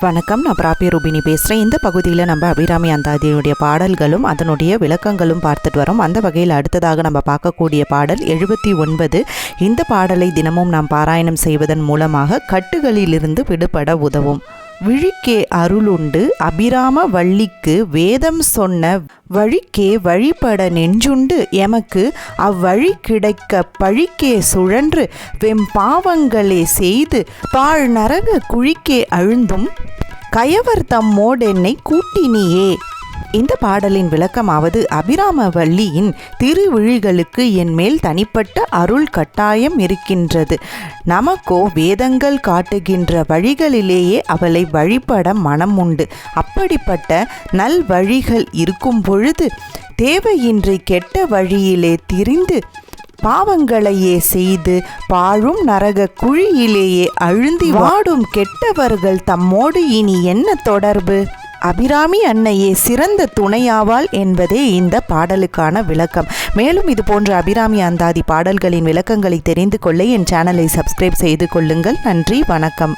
வணக்கம். நான் பிராபி ரூபினி பேசுகிறேன் இந்த பகுதியில் நம்ம அபிராமி அந்தாதியுடைய பாடல்களும் அதனுடைய விளக்கங்களும் பார்த்துட்டு வரோம். அந்த வகையில் அடுத்ததாக நம்ம பார்க்கக்கூடிய பாடல் எழுபத்தி ஒன்பது. இந்த பாடலை தினமும் நாம் பாராயணம் செய்வதன் மூலமாக கட்டுகளிலிருந்து விடுபட உதவும். விழிக்கே அருளுண்டு. அபிராம வள்ளிக்கு வேதம் சொன்ன வழிக்கே வழிபட நெஞ்சுண்டு. எமக்கு அவ்வழி கிடைக்க பழிக்கே சுழன்று. வெம்பாவங்களே செய்து பாழ் நரக குழிக்கே அழுந்தும். கயவர் தம்மோடென்னை கூட்டினியே. இந்த பாடலின் விளக்கமாவது அபிராம வள்ளியின் திருவிழிகளுக்கு என் மேல் தனிப்பட்ட அருள் கட்டாயம் இருக்கின்றது. நமக்கோ வேதங்கள் காட்டுகின்ற வழிகளிலேயே அவளை வழிபட மனம் உண்டு. அப்படிப்பட்ட நல் வழிகள் இருக்கும் பொழுது தேவையின்றி கெட்ட வழியிலே திரிந்து பாவங்களையே செய்து பாழும் நரக குழியிலேயே அழுந்தி வாடும் கெட்டவர்கள் தம்மோடு இனி என்ன தொடர்பு? அபிராமி அன்னையே சிறந்த துணையாவாள் என்பதே இந்த பாடலுக்கான விளக்கம். மேலும் இது போன்ற அபிராமி அந்தாதி பாடல்களின் விளக்கங்களை தெரிந்து கொள்ள என் சேனலை சப்ஸ்கிரைப் செய்து கொள்ளுங்கள். நன்றி வணக்கம்.